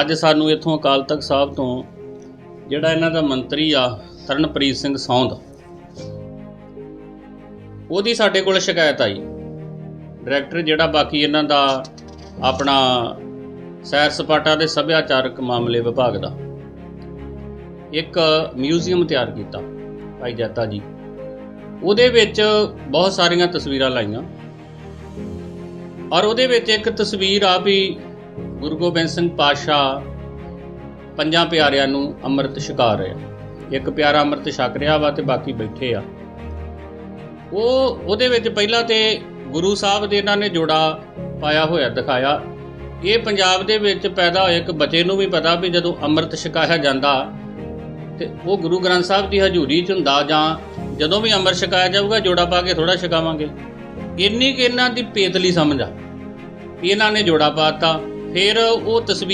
ਅੱਜ ਸਾਨੂੰ ਇੱਥੋਂ ਅਕਾਲ ਤਖਤ ਸਾਹਿਬ ਤੋਂ ਜਿਹੜਾ ਇਹਨਾਂ ਦਾ ਮੰਤਰੀ ਆ, ਤਰਨਪ੍ਰੀਤ ਸਿੰਘ ਸੌਂਦ। ਉਹਦੀ ਸਾਡੇ ਕੋਲ ਸ਼ਿਕਾਇਤ ਆਈ। ਡਾਇਰੈਕਟਰ ਜਿਹੜਾ ਬਾਕੀ ਇਹਨਾਂ ਦਾ ਆਪਣਾ ਸੈਰ ਸਪਾਟਾ ਦੇ ਸੱਭਿਆਚਾਰਕ ਮਾਮਲੇ ਵਿਭਾਗ ਦਾ, ਇੱਕ ਮਿਊਜ਼ੀਅਮ ਤਿਆਰ ਕੀਤਾ ਭਾਈ ਜੱਤਾ ਜੀ। ਉਹਦੇ ਵਿੱਚ ਬਹੁਤ ਸਾਰੀਆਂ ਤਸਵੀਰਾਂ ਲਾਈਆਂ। ਔਰ ਉਹਦੇ ਵਿੱਚ ਇੱਕ ਤਸਵੀਰ ਆ ਵੀ ਗੁਰੂ ਗੋਬਿੰਦ ਸਿੰਘ ਪਾਤਸ਼ਾਹ ਪੰਜਾਂ ਪਿਆਰਿਆਂ ਨੂੰ ਅੰਮ੍ਰਿਤ ਛਕਾ ਰਹੇ ਆ। ਇੱਕ ਪਿਆਰਾ ਅੰਮ੍ਰਿਤ ਛਕ ਰਿਹਾ ਵਾ ਤੇ ਬਾਕੀ ਬੈਠੇ ਆ। ਉਹ, ਉਹਦੇ ਵਿੱਚ ਪਹਿਲਾਂ ਤੇ ਗੁਰੂ ਸਾਹਿਬ ਦੇ ਇਹਨਾਂ ਨੇ ਜੋੜਾ ਪਾਇਆ ਹੋਇਆ, ਦਿਖਾਇਆ। ਇਹ ਪੰਜਾਬ ਦੇ ਵਿੱਚ ਪੈਦਾ ਹੋਏ, ਇੱਕ ਬੱਚੇ ਨੂੰ ਵੀ ਪਤਾ ਵੀ ਜਦੋਂ ਅੰਮ੍ਰਿਤ ਛਕਾਇਆ ਜਾਂਦਾ ਤੇ ਉਹ ਗੁਰੂ ਗ੍ਰੰਥ ਸਾਹਿਬ ਦੀ ਹਜ਼ੂਰੀ 'ਚ ਹੁੰਦਾ ਜਾਂ ਜਦੋਂ ਵੀ ਅੰਮ੍ਰਿਤ ਛਕਾਇਆ ਜਾਊਗਾ, ਜੋੜਾ ਪਾ ਕੇ ਥੋੜਾ ਛਕਾਵਾਂਗੇ। ਇੰਨੀ ਕਿ ਇਹਨਾਂ ਦੀ ਪੇਤਲੀ ਸਮਝ ਆ। ਇਹਨਾਂ ਨੇ ਜੋੜਾ ਪਾਤਾ ਫਿਰ ਉਹ ਤਸਵੀਰ